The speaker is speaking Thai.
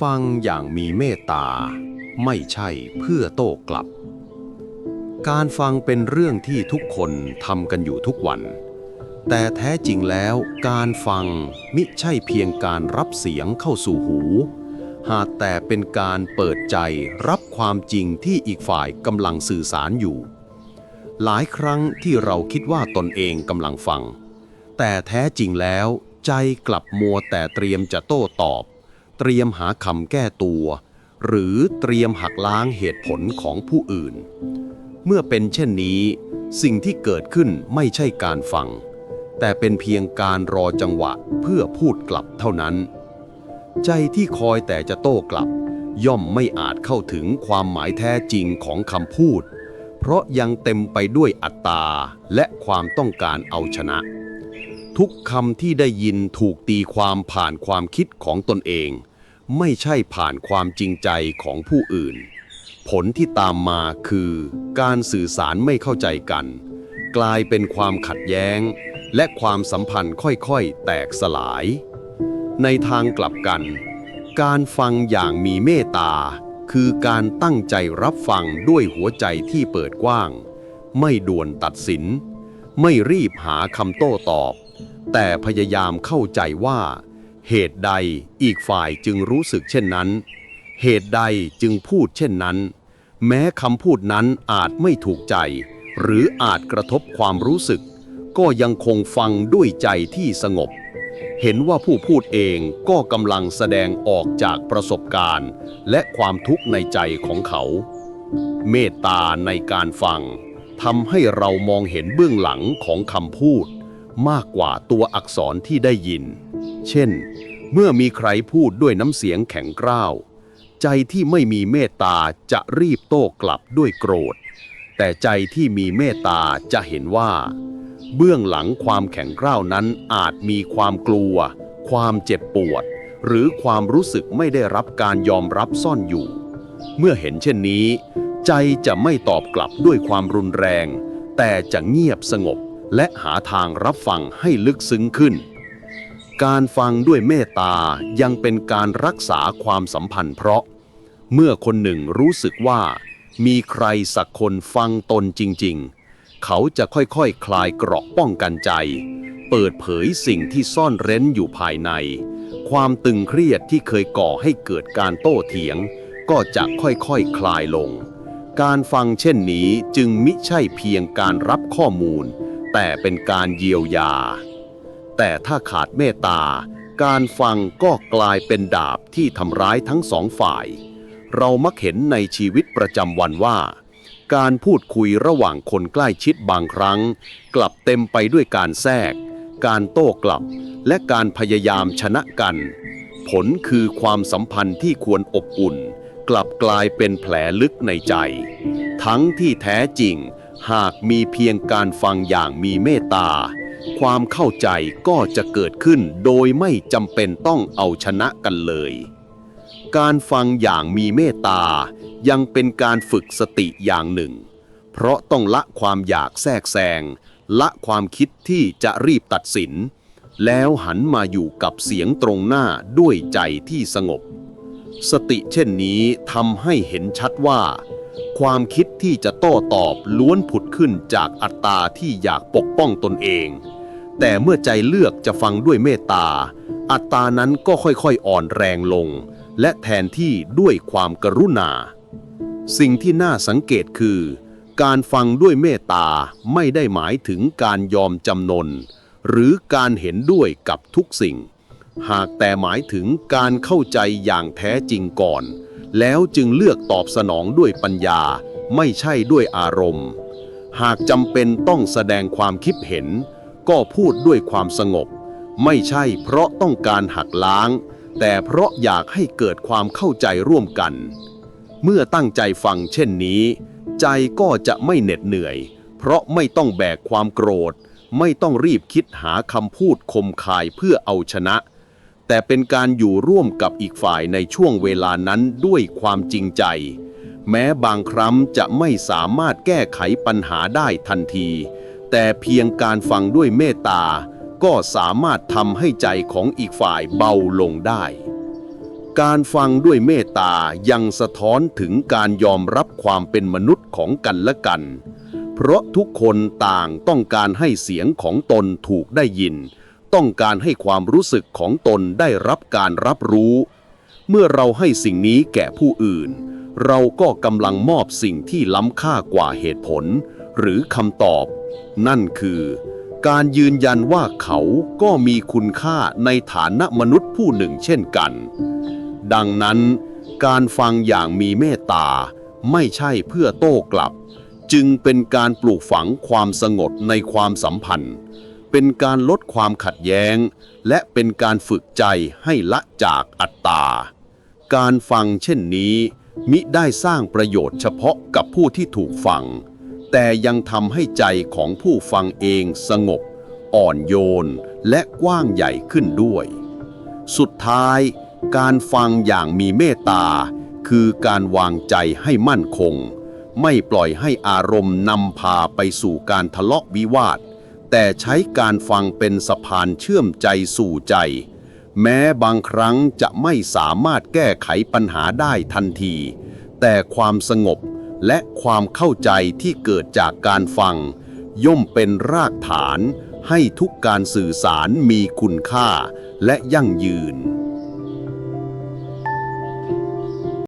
ฟังอย่างมีเมตตา ไม่ใช่เพื่อโต้กลับ การฟังเป็นเรื่องที่ทุกคนทำกันอยู่ทุกวัน แต่แท้จริงแล้วการฟังมิใช่เพียงการรับเสียงเข้าสู่หู หากแต่เป็นการเปิดใจรับความจริงที่อีกฝ่ายกำลังสื่อสารอยู่ หลายครั้งที่เราคิดว่าตนเองกำลังฟัง แต่แท้จริงแล้วใจกลับมัวแต่เตรียมจะโต้ตอบ เตรียมหาคำแก้ตัว หรือเตรียมหักล้างเหตุผลของผู้อื่น เมื่อเป็นเช่นนี้ สิ่งที่เกิดขึ้นไม่ใช่การฟัง แต่เป็นเพียงการรอจังหวะเพื่อพูดกลับเท่านั้น ใจที่คอยแต่จะโต้กลับ ย่อมไม่อาจเข้าถึงความหมายแท้จริงของคำพูด เพราะยังเต็มไปด้วยอัตตาและความต้องการเอาชนะทุกคำที่ได้ยินถูกตีความผ่านความคิดของตนเอง ไม่ใช่ผ่านความจริงใจของผู้อื่น ผลที่ตามมาคือการสื่อสารไม่เข้าใจกัน กลายเป็นความขัดแย้ง และความสัมพันธ์ค่อยๆ แตกสลาย ในทางกลับกัน การฟังอย่างมีเมตตา คือการตั้งใจรับฟังด้วยหัวใจที่เปิดกว้าง ไม่ด่วนตัดสิน ไม่รีบหาคำโต้ตอบ แต่พยายามเข้าใจว่า เหตุใดอีกฝ่ายจึงรู้สึกเช่นนั้น เหตุใดจึงพูดเช่นนั้น แม้คำพูดนั้นอาจไม่ถูกใจ หรืออาจกระทบความรู้สึก ก็ยังคงฟังด้วยใจที่สงบ เห็นว่าผู้พูดเองก็กำลังแสดงออกจากประสบการณ์ และความทุกข์ในใจของเขา เมตตาในการฟังทำให้เรามองเห็นเบื้องหลังของคำพูด มากกว่าตัวอักษรที่ได้ยิน เช่น เมื่อมีใครพูดด้วยน้ำเสียงแข็งกร้าว ใจที่ไม่มีเมตตาจะรีบโต้กลับด้วยโกรธ แต่ใจที่มีเมตตาจะเห็นว่า เบื้องหลังความแข็งกร้าวนั้นอาจมีความกลัว ความเจ็บปวด หรือความรู้สึกไม่ได้รับการยอมรับซ่อนอยู่ เมื่อเห็นเช่นนี้ ใจจะไม่ตอบกลับด้วยความรุนแรง แต่จะเงียบสงบและหาทางรับฟังให้ลึกซึ้งขึ้น การฟังด้วยเมตตายังเป็นการรักษาความสัมพันธ์เพราะ เมื่อคนหนึ่งรู้สึกว่า มีใครสักคนฟังตนจริง ๆ เขาจะค่อยๆคคลายเกราะป้องกันใจ เปิดเผยสิ่งที่ซ่อนเร้นอยู่ภายใน ความตึงเครียดที่เคยก่อให้เกิดการโต้เถียง ก็จะค่อยๆคคลายลง การฟังเช่นนี้จึงมิใช่เพียงการรับข้อมูล แต่เป็นการเยียวยา แต่ถ้าขาดเมตตา การฟังก็กลายเป็นดาบที่ทำร้ายทั้งสองฝ่าย เรามักเห็นในชีวิตประจำวันว่า การพูดคุยระหว่างคนใกล้ชิดบางครั้ง กลับเต็มไปด้วยการแทรก การโต้กลับ และการพยายามชนะกัน ผลคือความสัมพันธ์ที่ควรอบอุ่น กลับกลายเป็นแผลลึกในใจ ทั้งที่แท้จริง หากมีเพียงการฟังอย่างมีเมตตา ความเข้าใจก็จะเกิดขึ้นโดยไม่จำเป็นต้องเอาชนะกันเลย การฟังอย่างมีเมตตายังเป็นการฝึกสติอย่างหนึ่ง เพราะต้องละความอยากแทรกแซง ละความคิดที่จะรีบตัดสิน แล้วหันมาอยู่กับเสียงตรงหน้าด้วยใจที่สงบ สติเช่นนี้ทำให้เห็นชัดว่า ความคิดที่จะโต้ตอบล้วนผุดขึ้นจากอัตตาที่อยากปกป้องตนเอง แต่เมื่อใจเลือกจะฟังด้วยเมตตา อัตตานั้นก็ค่อยๆอ่อนแรงลง และแทนที่ด้วยความกรุณา สิ่งที่น่าสังเกตคือ การฟังด้วยเมตตาไม่ได้หมายถึงการยอมจำนน หรือการเห็นด้วยกับทุกสิ่ง หากแต่หมายถึงการเข้าใจอย่างแท้จริงก่อน แล้วจึงเลือกตอบสนองด้วยปัญญา ไม่ใช่ด้วยอารมณ์ หากจำเป็นต้องแสดงความคิดเห็น ก็พูดด้วยความสงบ ไม่ใช่เพราะต้องการหักล้าง แต่เพราะอยากให้เกิดความเข้าใจร่วมกัน เมื่อตั้งใจฟังเช่นนี้ ใจก็จะไม่เหน็ดเหนื่อย เพราะไม่ต้องแบกความโกรธ ไม่ต้องรีบคิดหาคำพูดคมคายเพื่อเอาชนะ แต่เป็นการอยู่ร่วมกับอีกฝ่ายในช่วงเวลานั้นด้วยความจริงใจ แม้บางครั้งจะไม่สามารถแก้ไขปัญหาได้ทันที แต่เพียงการฟังด้วยเมตตา ก็สามารถทำให้ใจของอีกฝ่ายเบาลงได้ การฟังด้วยเมตตายังสะท้อนถึงการยอมรับความเป็นมนุษย์ของกันและกัน เพราะทุกคนต่างต้องการให้เสียงของตนถูกได้ยิน ต้องการให้ความรู้สึกของตนได้รับการรับรู้ เมื่อเราให้สิ่งนี้แก่ผู้อื่น เราก็กำลังมอบสิ่งที่ล้ำค่ากว่าเหตุผล หรือคำตอบ นั่นคือ การยืนยันว่าเขาก็มีคุณค่าในฐานะมนุษย์ผู้หนึ่งเช่นกัน ดังนั้น การฟังอย่างมีเมตตา ไม่ใช่เพื่อโต้กลับ จึงเป็นการปลูกฝังความสงบในความสัมพันธ์ เป็นการลดความขัดแย้ง และเป็นการฝึกใจให้ละจากอัตตา การฟังเช่นนี้ มิได้สร้างประโยชน์เฉพาะกับผู้ที่ถูกฟัง แต่ยังทำให้ใจของผู้ฟังเองสงบ อ่อนโยน และกว้างใหญ่ขึ้นด้วย สุดท้าย การฟังอย่างมีเมตตา คือการวางใจให้มั่นคง ไม่ปล่อยให้อารมณ์นำพาไปสู่การทะเลาะวิวาท แต่ใช้การฟังเป็นสะพานเชื่อมใจสู่ใจ แม้บางครั้งจะไม่สามารถแก้ไขปัญหาได้ทันที แต่ความสงบและความเข้าใจที่เกิดจากการฟัง ย่อมเป็นรากฐานให้ทุกการสื่อสารมีคุณค่าและยั่งยืน